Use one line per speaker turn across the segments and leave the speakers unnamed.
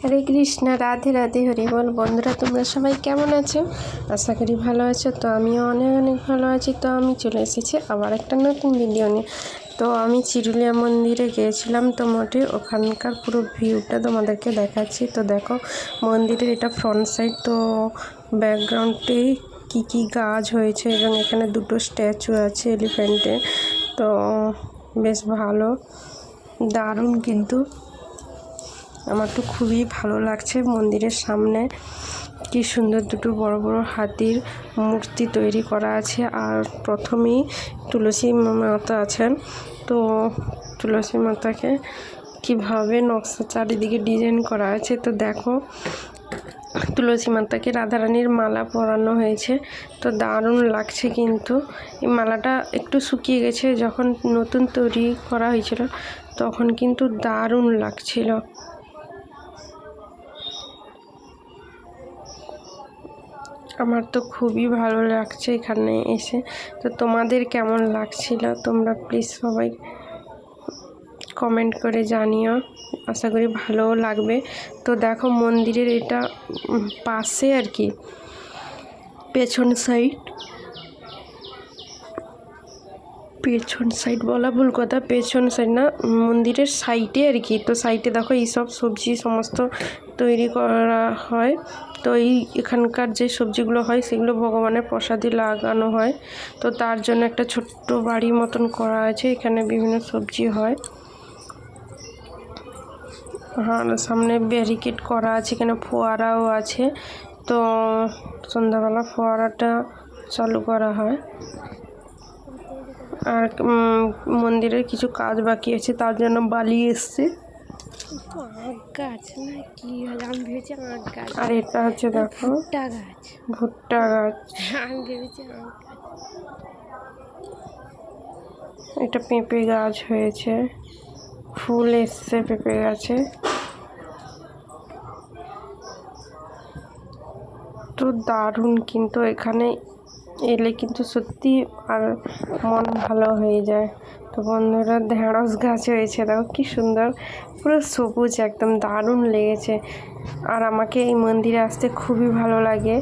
হরে কৃষ্ণ, রাধে রাধে, হরি বল। বন্ধুরা, তোমরা সবাই কেমন আছো? আশা করি ভালো আছো। তো আমিও অনেক অনেক ভালো আছি। তো আমি চলে এসেছি আবার একটা নতুন ভিডিও নিয়ে। তো আমি চিরুলিয়া মন্দিরে গিয়েছিলাম। তো মোটে ওখানকার পুরো ভিউটা তোমাদেরকে দেখাচ্ছি। তো দেখো, মন্দিরের এটা ফ্রন্ট সাইড তো ব্যাকগ্রাউন্ডে কি কি গাছ হয়েছে এবং এখানে দুটো স্ট্যাচু আছে এলিফ্যান্টের তো বেশ ভালো, দারুণ কিন্তু। আমার তো খুবই ভালো লাগছে মন্দিরের সামনে। কি সুন্দর দুটো বড় বড় হাতির মূর্তি তৈরি করা আছে আর প্রথমেই তুলসী মাতা আছেন। তো তুলসী মাতাকে কীভাবে নকশা চারিদিকে ডিজাইন করা আছে তো দেখো, তুলসী মাতাকে রাধারানীর মালা পরানো হয়েছে। তো দারুণ লাগছে কিন্তু। এই মালাটা একটু শুকিয়ে গেছে, যখন নতুন তৈরি করা হয়েছিল, তখন কিন্তু দারুণ লাগছিল। আমার তো খুবই ভালো লাগছে এখানে এসে। তো তোমাদের কেমন লাগছিল? তোমরা প্লিজ সবাই কমেন্ট করে জানিও। আশা করি ভালোও লাগবে। তো দেখো মন্দিরের এটা পাশে আর কি, পেছন সাইড পেছন সাইড বলা ভুল কথা, পেছন সাইড না, মন্দিরের সাইডে আর কি। তো সাইডে দেখো এইসব সবজি সমস্ত তৈরি করা হয়। তো এই এখানকার যে সবজিগুলো হয়, সেগুলো ভগবানের প্রসাদে লাগানো হয়। তো তার জন্য একটা ছোট্ট বাড়ি মতন করা আছে, এখানে বিভিন্ন সবজি হয়। হ্যাঁ সামনে ব্যারিকেড করা আছে, এখানে ফোয়ারাও আছে। তো সন্ধ্যাবেলা ফোয়ারাটা চালু করা হয়। আর মন্দিরের কিছু কাজ বাকি আছে তার জন্য বালি এসছে।
আখ গাছ না কি হলো? আমি ভেবেছি আখ গাছ।
আর এটা হচ্ছে দেখো।
ভুট্টা গাছ।
এটা পেঁপে গাছ হয়েছে। ফুল এসছে পেঁপে গাছে। তো দারুণ কিন্তু এখানে এলে কিন্তু সত্যি আর মন ভালো হয়ে যায়। তো বন্ধুরা, ঢেঁড়স গাছ হয়েছে, দেখো কি সুন্দর। পুরো সবুজ, একদম দারুণ লেগেছে। আর আমাকে এই মন্দিরে আসতে খুবই ভালো লাগে।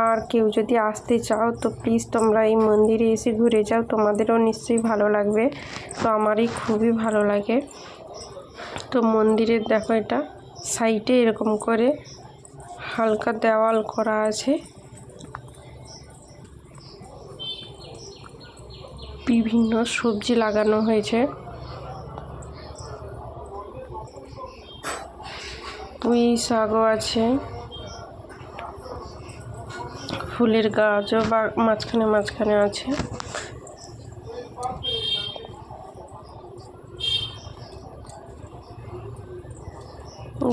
আর কেউ যদি আসতে চাও, তো প্লিজ তোমরা এই মন্দিরে এসে ঘুরে যাও, তোমাদেরও নিশ্চয়ই ভালো লাগবে। তো আমারই খুবই ভালো লাগে। তো মন্দিরের দেখো এটা সাইডে এরকম করে হালকা দেওয়াল করা আছে। বিভিন্ন সবজি লাগানো হয়েছে। পুঁই শাকও আছে। ফুলের গাছও বা মাঝখানে মাঝখানে আছে।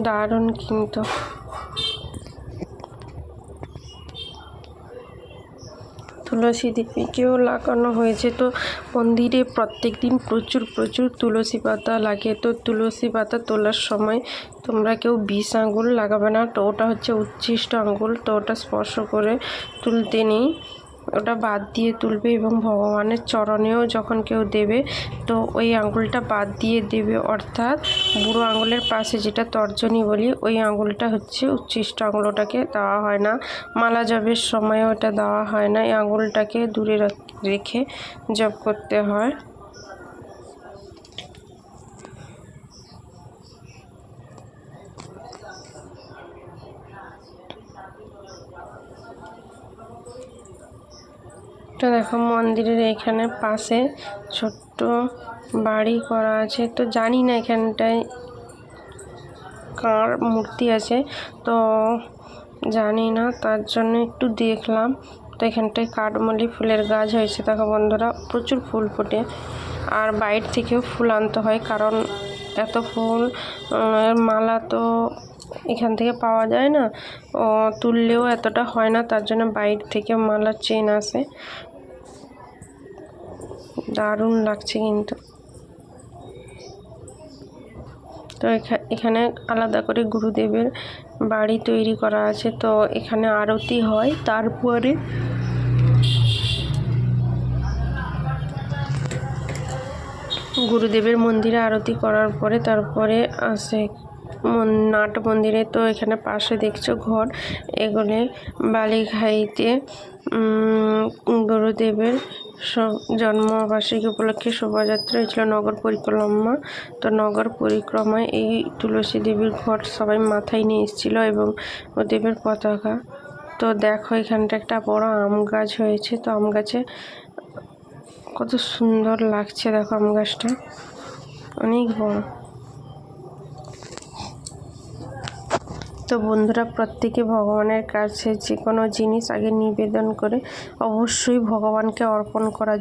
দারুণ কিন্তু। তুলসী দেবীকেও লাগানো হয়েছে। তো মন্দিরে প্রত্যেক দিন প্রচুর প্রচুর তুলসী পাতা লাগে। তো তুলসী পাতা তোলার সময় তোমরা কেউ বিষ আঙুল লাগাবে না। তো ওটা হচ্ছে উচ্ছিষ্ট আঙুল। তো ওটা স্পর্শ করে তুলতে নেই। ওটা বাদ দিয়ে তুলবে এবং ভগবানের চরণেও যখন কেউ দেবে, তো ওই আঙুলটা বাদ দিয়ে দেবে। অর্থাৎ বুড়ো আঙুলের পাশে যেটা তর্জনী বলি, ওই আঙুলটা হচ্ছে উচ্ছিষ্ট আঙুলটাকে দেওয়া হয় না। মালা জবের সময় ওটা দেওয়া হয় না। এই আঙুলটাকে দূরে রেখে জব করতে হয়। তো দেখো মন্দিরের এখানে পাশে ছোট্ট বাড়ি করা আছে। তো জানি না এখানটায় কার মূর্তি আছে, তো জানি না, তার জন্য একটু দেখলাম। তো এখানটায় কাঠমল্লি ফুলের গাছ হয়েছে। দেখো বন্ধুরা, প্রচুর ফুল ফোটে। আর বাইর থেকেও ফুল আনতে হয়, কারণ এত ফুল মালা তো এখান থেকে পাওয়া যায় না। তুললেও এতটা হয় না, তার জন্য বাইর থেকে মালার চেন আসে। দারুণ লাগছে কিন্তু। তো এখানে আলাদা করে গুরুদেবের বাড়ি তৈরি করা আছে, তো এখানে আরতি হয়, তারপরে গুরুদেবের মন্দিরে আরতি করার পরে, তারপরে আসে নাট মন্দিরে। তো এখানে পাশে দেখছ ঘর এগুলি বালিঘাইতে গুরুদেবের জন্মবার্ষিকী উপলক্ষে শোভাযাত্রা হয়েছিল নগর পরিক্রমা। তো নগর পরিক্রমায় এই তুলসী দেবীর ঘট সবাই মাথায় নিয়ে এসেছিল এবং ও দেবের পতাকা। তো দেখো, এখানটা একটা বড় আম গাছ হয়েছে। তো আম গাছে কত সুন্দর লাগছে, দেখো আম গাছটা। অনেক বড়। তো বন্ধুরা, প্রত্যেকে ভগবানের কাছে যে কোনো জিনিস আগে নিবেদন করে অবশ্যই ভগবানকে অর্পণ করা